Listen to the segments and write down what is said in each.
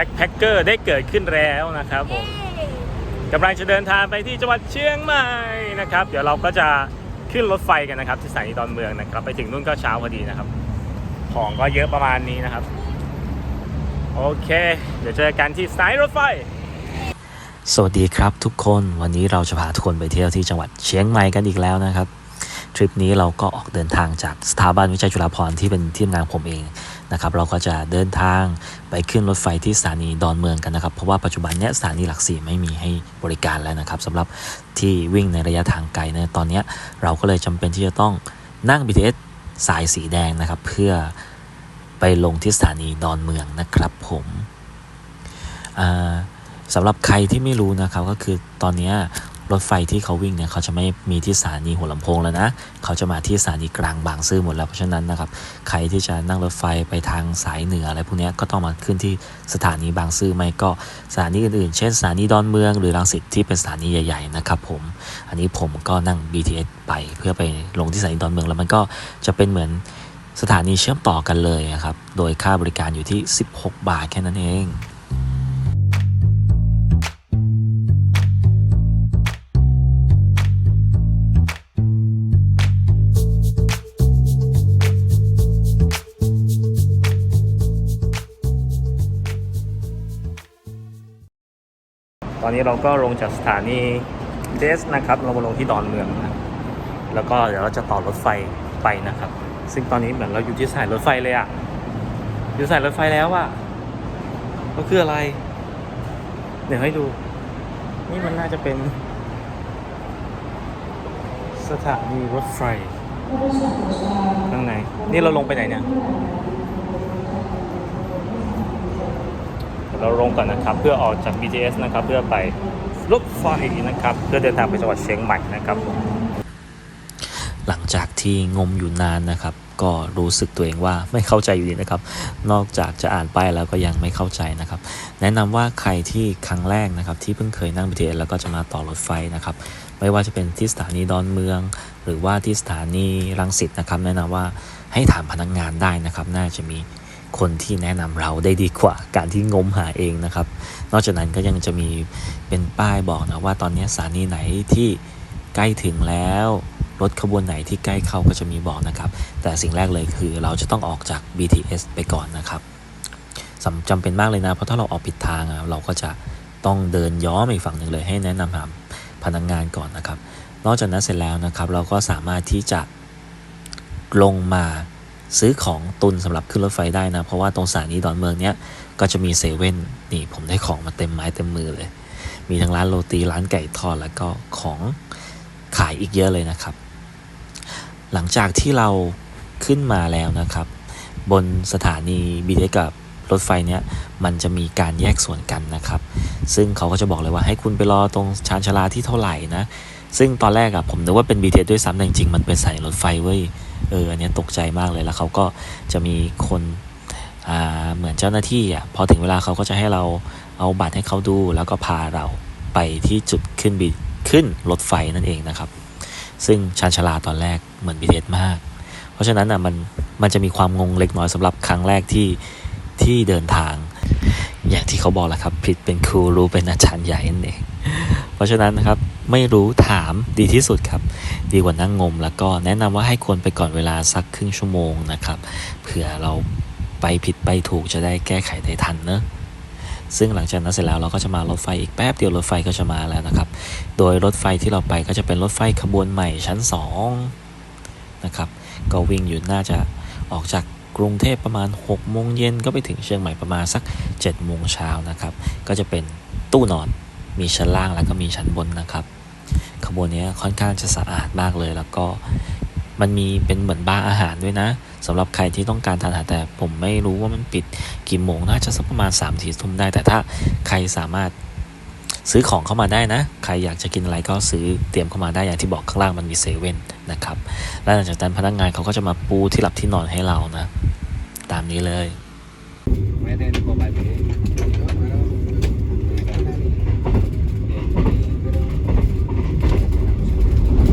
แบ็คแพคเกอร์ได้เกิดขึ้นแล้วนะครับผมกำลังจะเดินทางไปที่จังหวัดเชียงใหม่นะครับ เดี๋ยวเราก็จะขึ้นรถไฟกันนะครับที่สถานีดอนเมืองนะครับ ไปถึงนู่นก็เช้าพอดีนะครับ ของก็เยอะประมาณนี้นะครับ โอเค เดี๋ยวเจอกันที่สถานีรถไฟ สวัสดีครับทุกคนวันนี้เราจะพาทุกคนไปเที่ยวที่จังหวัดเชียงใหม่กันอีกแล้วนะครับ ทริปนี้เราก็ออกเดินทางจากสถาบันวิจัยจุฬาภรณ์ที่เป็นที่ทำงานผมเอง นะครับเราก็จะเดินทางไปขึ้นรถไฟที่สถานีดอนเมืองกันนะครับ เพราะว่าปัจจุบันเนี้ยสถานีหลักสี่ไม่มีให้บริการแล้วนะครับสำหรับที่วิ่งในระยะทางไกลเนะตอนเนี้ยเราก็เลยจำเป็นที่จะต้องนั่ง BTS สายสีแดงนะครับ เพื่อไปลงที่สถานีดอนเมืองนะครับผมสำหรับใครที่ไม่รู้นะครับก็คือตอนนี้ รถไฟที่เขาวิ่งเนี่ยเขาจะไม่มีที่สถานีหัวลำโพงแล้วนะ เขาจะมาที่สถานีกลางบางซื่อหมดแล้วเพราะฉะนั้นนะครับใครที่จะนั่งรถไฟไปทางสายเหนืออะไรพวกนี้ก็ต้องมาขึ้นที่สถานีบางซื่อไม่ก็สถานีอื่นๆ เช่นสถานีดอนเมืองหรือรังสิตที่เป็นสถานีใหญ่ๆนะครับผมอันนี้ผมก็นั่ง BTS ไปเพื่อไปลงที่สถานีดอนเมืองแล้วมันก็จะเป็นเหมือนสถานีเชื่อมต่อกันเลยนะครับ โดยค่าบริการอยู่ที่ 16 บาทแค่นั้นเอง อนนี้เราก็ลงจากสถานีเดสนะครับ เรามาลงที่ดอนเมืองนะแล้วก็เดี๋ยวเราจะต่อรถไฟไปนะครับ ซึ่งตอนนี้เหมือนเราอยู่ที่สายรถไฟเลยอะอยู่สายรถไฟแล้วอะก็คืออะไร เดี๋ยวให้ดู นี่มันน่าจะเป็น สถานีรถไฟข้างในนี่เราลงไปไหนเนี่ย เราลงก่อนนะครับ เพื่อออกจาก BTS นะครับ เพื่อไปรถไฟนะครับ เพื่อเดินทางไปจังหวัดเชียงใหม่นะครับ หลังจากที่งมอยู่นานนะครับ ก็รู้สึกตัวเองว่าไม่เข้าใจอยู่ดีนะครับ นอกจากจะอ่านป้ายแล้วก็ยังไม่เข้าใจนะครับ แนะนำว่าใครที่ครั้งแรกนะครับ ที่เพิ่งเคยนั่ง BTS แล้วก็จะมาต่อรถไฟนะครับ ไม่ว่าจะเป็นที่สถานีดอนเมือง หรือว่าที่สถานีรังสิตนะครับ แนะนำว่าให้ถามพนักงานได้นะครับ น่าจะมี คนที่แนะนำเราได้ดีกว่าการที่งมหาเองนะครับ นอกจากนั้นก็ยังจะมีเป็นป้ายบอกนะว่าตอนนี้สถานีไหนที่ใกล้ถึงแล้วรถขบวนไหนที่ใกล้เข้าก็จะมีบอกนะครับ แต่สิ่งแรกเลยคือเราจะต้องออกจาก BTS ไปก่อนนะครับสำจำเป็นมากเลยนะ เพราะถ้าเราออกผิดทางอะเราก็จะต้องเดินย้อนอีกฝั่งหนึ่งเลยให้แนะนำถาพนักงงานก่อนนะครับ นอกจากนั้นเสร็จแล้วนะครับ เราก็สามารถที่จะลงมา ซื้อของตุนสำหรับขึ้นรถไฟได้นะ เพราะว่าตรงสถานีดอนเมืองเนี้ยก็จะมีเซเว่นนี่ผมได้ของมาเต็มไม้เต็มมือเลย มีทั้งร้านโรตีร้านไก่ทอดแล้วก็ของขายอีกเยอะเลยนะครับ หลังจากที่เราขึ้นมาแล้วนะครับ บนสถานีบีเทกับรถไฟเนี้ยมันจะมีการแยกส่วนกันนะครับ ซึ่งเขาก็จะบอกเลยว่าให้คุณไปรอตรงชานชาลาที่เท่าไหร่นะ ซึ่งตอนแรกอะผมนึกว่าเป็น BTS ด้วยซ้ำแต่จริงๆมันเป็นสายรถไฟเว้ย เอออันนี้ตกใจมากเลยแล้วเขาก็จะมีคนเหมือนเจ้าหน้าที่อะพอถึงเวลาเขาก็จะให้เราเอาบัตรให้เขาดู แล้วก็พาเราไปที่จุดขึ้นบิขึ้นรถไฟนั่นเองนะครับ ซึ่งชานชาลาตอนแรกเหมือน BTS มาก เพราะฉะนั้นอะมันมันจะมีความงงเล็กน้อยสำหรับครั้งแรกที่ที่เดินทาง อย่างที่เขาบอกแหละครับ ผิดเป็นครูรู้เป็นอาจารย์ใหญ่นั่นเอง เพราะฉะนั้นนะครับไม่รู้ถามดีที่สุดครับ ดีกว่านั่งงม แล้วก็แนะนำว่าให้ควรไปก่อนเวลาสักครึ่งชั่วโมงนะครับ เผื่อเราไปผิดไปถูกจะได้แก้ไขได้ทันเนอะซึ่งหลังจากนั้นเสร็จแล้วเราก็จะมารถไฟอีกแป๊บเดียวรถไฟก็จะมาแล้วนะครับ โดยรถไฟที่เราไปก็จะเป็นรถไฟขบวนใหม่ชั้น2นะครับ ก็วิ่งอยู่น่าจะออกจากกรุงเทพประมาณ6โมงเย็นก็ไปถึงเชียงใหม่ประมาณสัก7โมงเช้านะครับ ก็จะเป็นตู้นอนมีชั้นล่างแล้วก็มีชั้นบนนะครับ ขบวนนี้ค่อนข้างจะสะอาดมากเลย แล้วก็มันมีเป็นเหมือนบาร์อาหารด้วยนะสำหรับใครที่ต้องการทานอาหารแต่ผมไม่รู้ว่ามันปิดกี่โมงน่าจะสักประมาณ3ามสี่ทุ่มได้ แต่ถ้าใครสามารถซื้อของเข้ามาได้นะ ใครอยากจะกินอะไรก็ซื้อเตรียมเข้ามาได้อย่างที่บอกข้างล่างมันมีเซเว่นนะครับแล้วหลังจากนั้นพนักงานเขาก็จะมาปูที่หลับที่นอนให้เรานะ ตามนี้เลย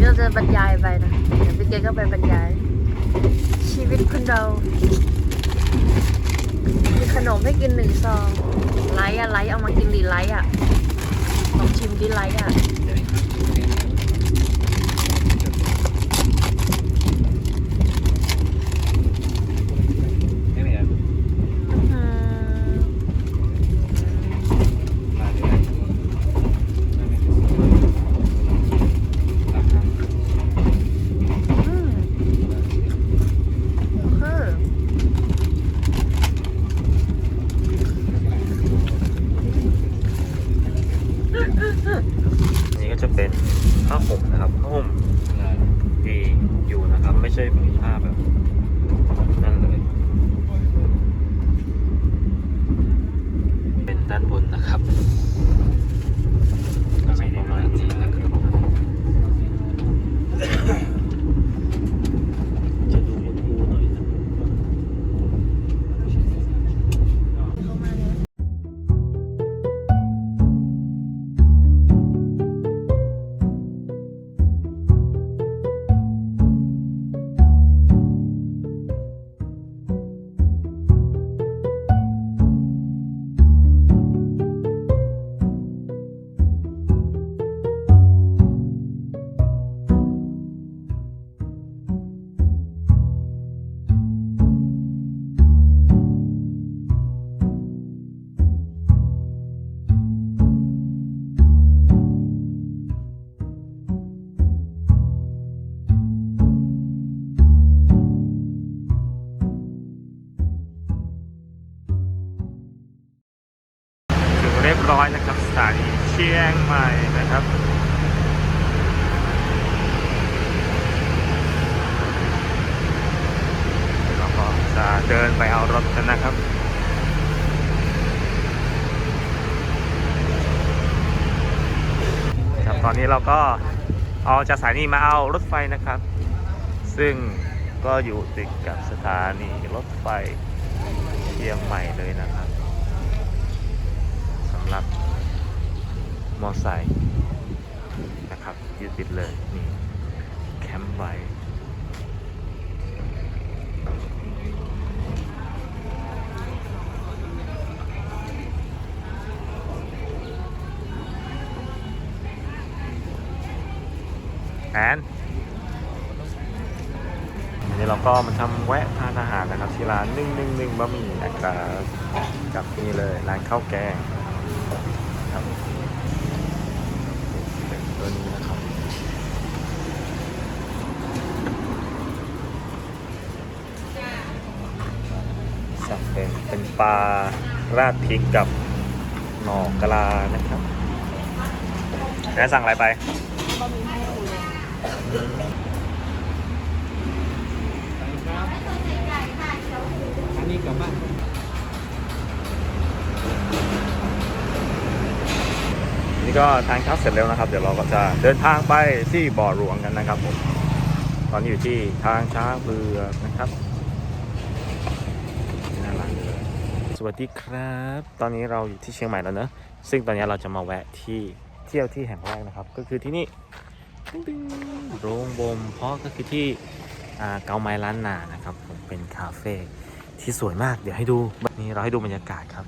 เดี๋ยวจะบรรยายไปนะเดี๋ยวพี่เกก็ไปบรรยาย ชีวิตคนเรา มีขนมให้กินหนึ่งซองไลท์อะไลท์เอามากินดีไลท์อะลองชิมดีไลท์อะ ไม่เหมือน อื้อหือ มาเลยไม่ไม่ถูกราคา อืมคือ อันนี้ก็ จะเป็นผ้าห่มนะครับผ้าห่มดีอยู่นะครับ ไม่ใช่ผ้าแบบนั่นเลย เป็นด้านบนนะครับ ชียงใหม่นะครับเราก็จะเดินไปเอารถกันนะครับครับ ตอนนี้เราก็เอาจากสถานีมาเอารถไฟนะครับ ซึ่งก็อยู่ติดกับสถานีรถไฟเชียงใหม่เลยนะครับสำหรับ มอไซค์นะครับยู่ติดเลยนี่แคมป์ไว้แอนอันนี้เราก็มาทำแวะทานอาหารนะครับ ที่ร้านนึ่งนึ่งนึ่งบะหมี่นะครับกับนี่เลยร้านข้าวแกงครับเป็นตัวนี้นะครับสั่งเป็นเป็นปลาราดพริกกับหน่อกะลานะครับแล้วสั่งอะไรไปอันนี้กลับบ้านนี่ก็ทานข้าวเสร็จแล้วนะครับ เดี๋ยวเราก็จะเดินทางไปที่บ่อหลวงกันนะครับผม ตอนนี้อยู่ที่ทางช้างเผือกนะครับน่ารักเลยส วัสดีครับ ตอนนี้เราอยู่ที่เชียงใหม่แล้วเนอะซึ่งตอนนี้เราจะมาแวะที่เที่ยวที่แห่งแรกนะครับ ก็คือที่นี่โรงบ่มเพาะก็คือที่เกาไม้ล้านนานะครับผมเป็นคาเฟ่ที่สวยมากเดี๋ยวให้ดูนี่เราให้ดูบรรยากาศครับ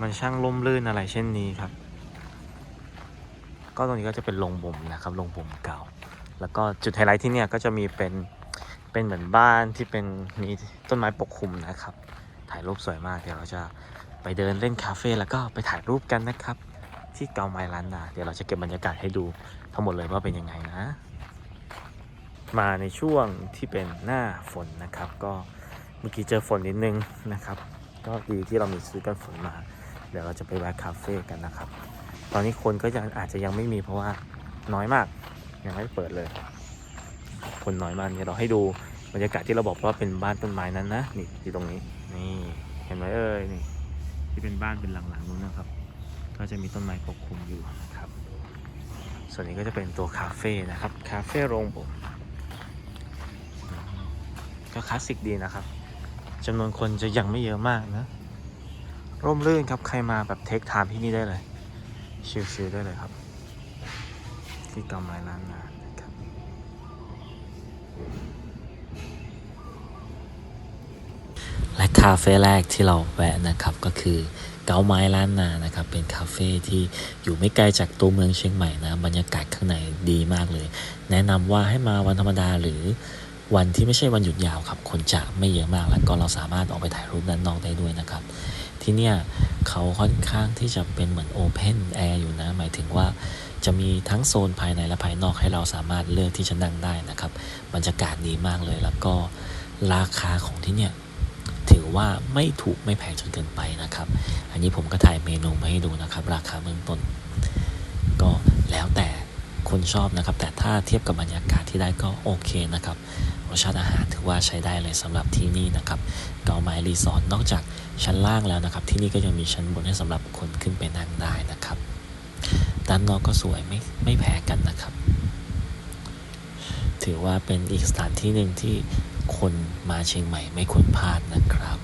มันช่างร่มรื่นอะไรเช่นนี้ครับ ก็ตรงนี้ก็จะเป็นโรงบ่มนะครับโรงบ่มเก่า แล้วก็จุดไฮไลท์ที่เนี่ยก็จะมีเป็นเป็นเหมือนบ้านที่เป็นมีต้นไม้ปกคลุมนะครับ ถ่ายรูปสวยมาก เดี๋ยวเราจะไปเดินเล่นคาเฟ่แล้วก็ไปถ่ายรูปกันนะครับ ที่เกาไมล้านนาเดี๋ยวเราจะเก็บบรรยากาศให้ดูทั้งหมดเลยว่าเป็นยังไงนะ มาในช่วงที่เป็นหน้าฝนนะครับ ก็เมื่อกี้เจอฝนนิดนึงนะครับ ก็ดีที่เรามีซื้อกันฝนมา เดี๋ยวเราจะไปแวะคาเฟ่กันนะครับ ตอนนี้คนก็ยังอาจจะยังไม่มีเพราะว่าน้อยมากยังไม่เปิดเลย คนน้อยมากเนี่ยวเราให้ดูบรรยากาศที่เราบอกว่าเป็นบ้านต้นไม้นั้นนะนี่ที่ตรงนี้ นี่เห็นไหมเอ่ยนี่ที่เป็นบ้านเป็นหลังๆนู้นนะครับ ก็จะมีต้นไม้ปกคลุมอยู่นะครับ ส่วนนี้ก็จะเป็นตัวคาเฟ่นะครับคาเฟ่โรงบ่มก็คลาสสิกดีนะครับจำนวนคนจะยังไม่เยอะมากนะ ร่มรื่นครับใครมาแบบเทคไทม์ที่นี่ได้เลย ชิลๆได้เลยครับ ที่เกาไม้ล้านนานะครับ และคาเฟ่แรกที่เราแวะนะครับก็คือเกาไม้ล้านนานะครับ เป็นคาเฟ่ที่อยู่ไม่ไกลจากตัวเมืองเชียงใหม่นะ บรรยากาศข้างในดีมากเลย แนะนำว่าให้มาวันธรรมดาหรือวันที่ไม่ใช่วันหยุดยาวครับ คนจะไม่เยอะมาก แล้วก็เราสามารถออกไปถ่ายรูปด้านนอกได้ด้วยนะครับ ที่เนี่ยเขาค่อนข้างที่จะเป็นเหมือนโอเพนแอร์อยู่นะ หมายถึงว่าจะมีทั้งโซนภายในและภายนอกให้เราสามารถเลือกที่จะนั่งได้นะครับ บรรยากาศดีมากเลย แล้วก็ราคาของที่เนี่ย ว่าไม่ถูกไม่แพงจนเกินไปนะครับ อันนี้ผมก็ถ่ายเมนูมาให้ดูนะครับ ราคาเบื้องต้น ก็แล้วแต่คนชอบนะครับ แต่ถ้าเทียบกับบรรยากาศที่ได้ก็โอเคนะครับรสชาติอาหารถือว่าใช้ได้เลยสำหรับที่นี่นะครับเกาไม้รีสอร์ทนอกจากชั้นล่างแล้วนะครับ ที่นี่ก็ยังมีชั้นบนให้สำหรับคนขึ้นไปนั่งได้นะครับด้านนอกก็สวยไม่ไม่แพ้กันนะครับ ถือว่าเป็นอีกสถานที่หนึ่งที่ คนมาเชียงใหม่ไม่ควรพลาดนะครับ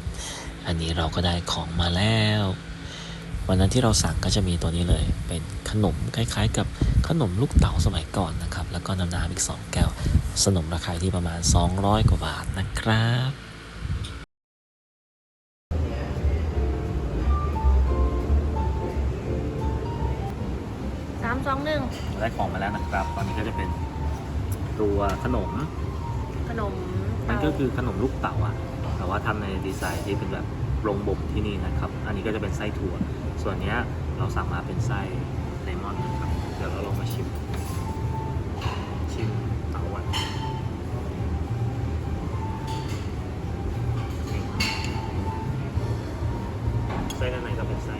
อันนี้เราก็ได้ของมาแล้ว วันนั้นที่เราสั่งก็จะมีตัวนี้เลย เป็นขนมคล้ายๆ กับขนมลูกเต๋าสมัยก่อนนะครับ แล้วก็น้ำน้ำอีก 2 แก้ว สนมราคาที่ประมาณ 200 กว่าบาทนะครับสามสองหนึ่งได้ของมาแล้วนะครับ ตอนนี้ก็จะเป็นตัวขนม ขนม มันก็คือขนมลูกเต๋าอะแต่ว่าทำในดีไซน์ที่เป็นแบบโรงบ่มที่นี่นะครับ อันนี้ก็จะเป็นไส้ถั่ว ส่วนเนี้ยเราสั่งมาเป็นไส้เลมอนนะครับ เดี๋ยวเราลองมาชิม ชิมเต๋าอะไส้ด้านในก็เป็นไส้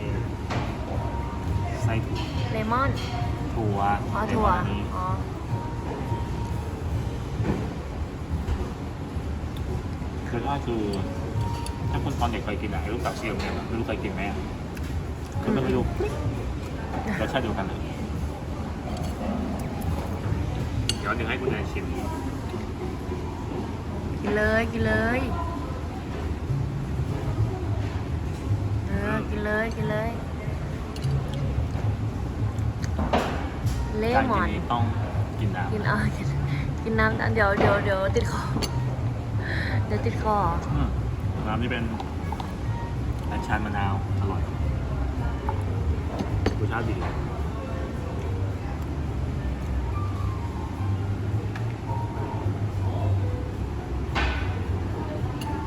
ไส้ถั่วเลมอน ถั่วอ๋อเลถั่ม วอนอันนี้อ๋อคือถ้าคือถ้าคนตอนเด็กเคยกินอะไอ้ลูกเต๋าเซียวเนี่ยไม่รู้เคยกินไหมอะก็ไม่รู้รสชาติเดียวกันเลยเดี๋ยวหนึ่งให้คุณนายชิมกินเลยกินเลยเออกินเลยกินเลย เลการมกิอนน นี้ต้องกินน้ำ กินเอากินกินน้ำเดี๋ยวเดี๋ยวเดี๋ยวติดคอ เดี๋ยวติดคออืมน้ำนี่เป็นอัญชันมะนาว อร่อยรสชาติดี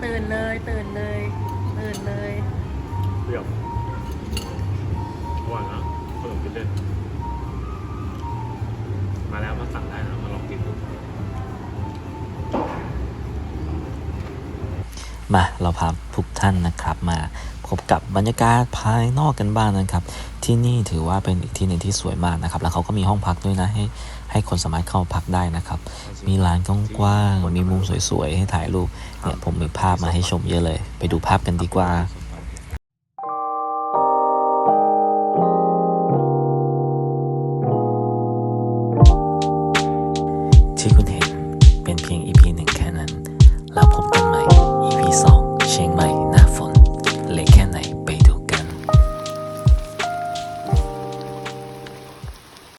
ตื่นเลยตื่นเลยตื่นเลยเปรี้ยวอร่อยนะขนมกินเล่นมาแล้วมาสั่งได้นะ มาเราพาทุกท่านนะครับมาพบกับบรรยากาศภายนอกกันบ้างนะครับ ที่นี่ถือว่าเป็นอีกที่หนึ่งที่สวยมากนะครับ แล้วเขาก็มีห้องพักด้วยนะให้ให้คนสามารถเข้าพักได้นะครับ มีลานกว้างๆมีมุมสวยๆให้ถ่ายรูปเนี่ยผมมีภาพมาให้ชมเยอะเลย ไปดูภาพกันดีกว่า